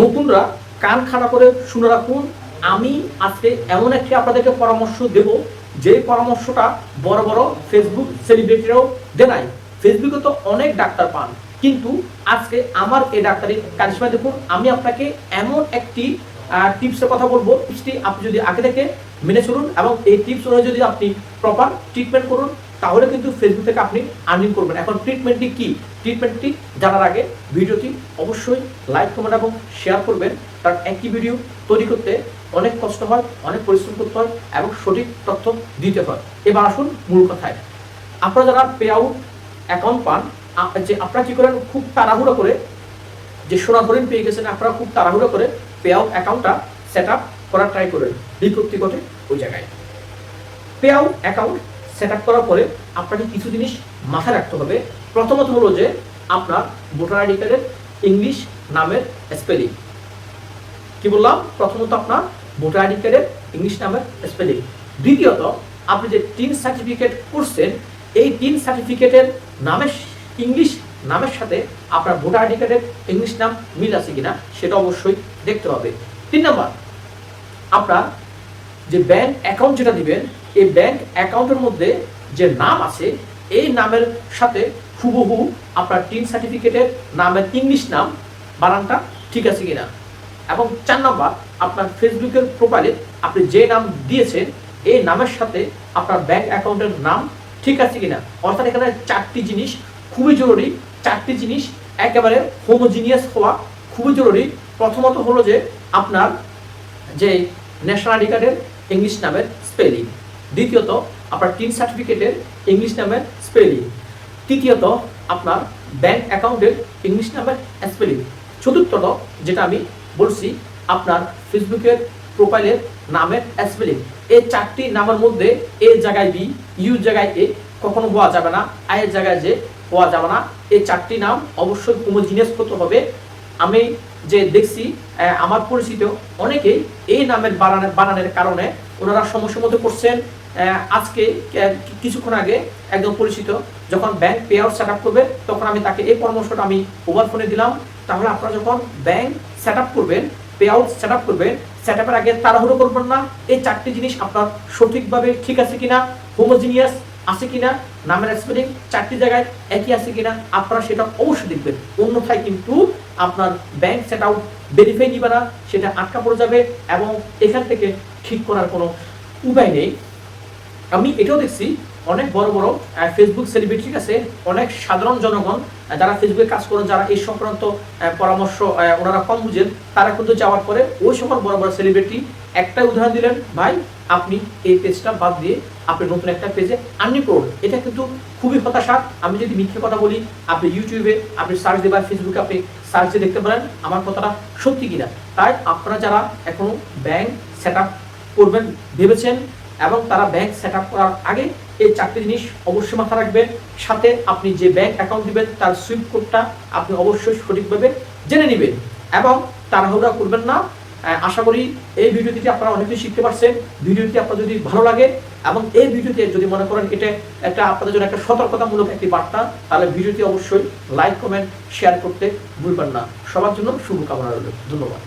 নতুনরা কান খাড়া করে শুনে রাখুন, আমি আজকে এমন একটি আপনাদেরকে পরামর্শ দেব, যে পরামর্শটা বড় বড় ফেসবুক সেলিব্রিটিরাও দেনায়। ফেসবুকে তো অনেক ডাক্তার পান, কিন্তু আজকে আমার এই ডাক্তারি কারিশমা দেখুন, আমি আপনাকে এমন একটি টিপসের কথা বলব টিপসটি আপনি যদি আগে থেকে মেনে চলুন এবং এই টিপস অনুযায়ী যদি আপনি প্রপার ট্রিটমেন্ট করুন তাহলে কিন্তু ফেসবুক থেকে আপনি আর্নিং করবেন। এখন ট্রিটমেন্টটি কি? ট্রিটমেন্টটি জানার আগে ভিডিওটি অবশ্যই লাইক কমেন্ট এবং শেয়ার করবেন। কারণ একটি ভিডিও তৈরি করতে অনেক কষ্ট হয়, অনেক পরিশ্রম করতে হয় এবং সঠিক তথ্য দিতে হয়। এবার আসুন মূল কথায়। আপনারা যারা পে আউট অ্যাকাউন্ট পান যে আপনারা কি করেন, খুব তাড়াহুড়ো করে যে সোনা হরিণ পেয়ে গেছেন, আপনারা খুব তাড়াহুড়ো করে পে আউট অ্যাকাউন্টটা সেট আপ করার ট্রাই করেন। বিজ্ঞপ্তি ঘটে ওই জায়গায়। Pay out account set up করার পরে আপনাকে কিছু জিনিস মাথায় রাখতে হবে। প্রথমত হলো যে আপনার ভোটার আইডি কার্ডের ইংলিশ নামের স্পেলিং। কি বললাম? প্রথমত আপনার ভোটার আইডি কার্ডের ইংলিশ নামের স্পেলিং। দ্বিতীয়ত, আপনি যে টিন সার্টিফিকেট করছেন, এই টিন সার্টিফিকেটের নামের ইংলিশ নামের সাথে আপনার ভোটার আইডি কার্ডের ইংলিশ নাম মিল আছে কিনা, সেটা অবশ্যই দেখতে হবে। তিন নম্বর, আপনার যে ব্যাংক অ্যাকাউন্ট যেটা দিবেন এই ব্যাংক অ্যাকাউন্টের মধ্যে যে নাম আছে, এই নামের সাথে হুবহু আপনার টিন সার্টিফিকেটের নামের ইংলিশ নাম, বানানটা ঠিক আছে কিনা? এবং চার নম্বর, আপনার ফেসবুকের প্রোফাইলে আপনি যে নাম দিয়েছেন, এই নামের সাথে আপনার ব্যাংক অ্যাকাউন্টের নাম ঠিক আছে কিনা? অর্থাৎ এখানে চারটি জিনিস খুবই জরুরি, চারটি জিনিস একেবারে হোমোজিনিয়াস হওয়া খুবই জরুরি। প্রথমত হলো যে আপনার যে ন্যাশনাল আইডি কার্ডের ইংলিশ নামের স্পেলিং দ্বিতীয়ত, আপনার টিন সার্টিফিকেটের ইংলিশ নামের স্পেলিং তৃতীয়ত, আপনার ব্যাংক অ্যাকাউন্টের ইংলিশ নামের স্পেলিং চতুর্থত, যেটা আমি বলছি, আপনার ফেসবুকের প্রোফাইলের নামের স্পেলিং এই চারটি নামের মধ্যে এ জায়গায় বি, ইউ জায়গায় এ, কখনো হওয়া যাবে না আয়ের জায়গায় যে হওয়া যাবে না। এই চারটি নাম অবশ্যই হোমোজিনিয়াস হতে হবে। আমি যে দেখছি আমার পরিচিত অনেকেই এই নামের বানানের বানানের কারণে ওনারা সমস্যার মধ্যে পড়ছেন। আজকে কিছুক্ষণ আগে একদম পরিচিত যখন ব্যাংক পে আউট সেট করবে, তখন আমি তাকে এই পরামর্শটা আমি মোবাইল ফোনে দিলাম। তাহলে আপনারা যখন ব্যাংক সেট করবেন পে আউট সেট করবেন সেট আপের আগে তাড়াহুড়ো করবেন না। এই চারটি জিনিস আপনার সঠিকভাবে ঠিক আছে কিনা? হোমোজিনিয়াস আছে কিনা, নামের স্পেলিং চারটি জায়গায় একই আছে কিনা, আপনারা সেটা অবশ্যই দেখবেন। অন্যথায় কিন্তু আপনার ব্যাংক সেট আউট ভেরিফাই দিবে না, সেটা আটকা পড়ে যাবে এবং এখান থেকে ঠিক করার কোনো উপায় নেই। আমি এটাও দেখছি অনেক বড় বড় ফেসবুক সেলিব্রিটির কাছে অনেক সাধারণ জনগণ যারা ফেসবুকে কাজ করেন, যারা এই সংক্রান্ত পরামর্শ ওনারা কম বুঝেন, তারা কিন্তু যাওয়ার পরে ওই সকল বড় বড় সেলিব্রিটি একটা উদাহরণ দিলেন, ভাই, আপনি এই পেজটা বাদ দিয়ে আপনি নতুন একটা পেজে আর্নি করুন। এটা কিন্তু খুবই হতাশা। আমি যদি মিথ্যে কথা বলি, আপনি ইউটিউবে আপনি সার্চ বা ফেসবুকে আপনি সার্চ দিয়ে দেখতে পারেন, আমার কথাটা সত্যি কিনা। তাই আপনারা যারা এখনও ব্যাংক সেট করবেন, ভেবেছেন এবং তারা ব্যাংক সেট করার আগে এই চারটি জিনিস অবশ্যই মাথা রাখবেন। সাথে আপনি যে ব্যাংক অ্যাকাউন্ট দিবেন, তার সুইপ কোডটা আপনি অবশ্যই সঠিকভাবে জেনে নেবেন এবং তাড়াহুড়া করবেন না। আশা করি এই ভিডিওটিতে আপনারা অনেক কিছু শিখতে পারছেন। ভিডিওটি আপনার যদি ভালো লাগে এবং এই ভিডিওতে যদি মনে করেন এটা একটা আপনাদের জন্য একটা সতর্কতামূলক একটি বার্তা, তাহলে ভিডিওটি অবশ্যই লাইক কমেন্ট শেয়ার করতে ভুলবেন না। সবার জন্য শুভকামনা রইল। ধন্যবাদ।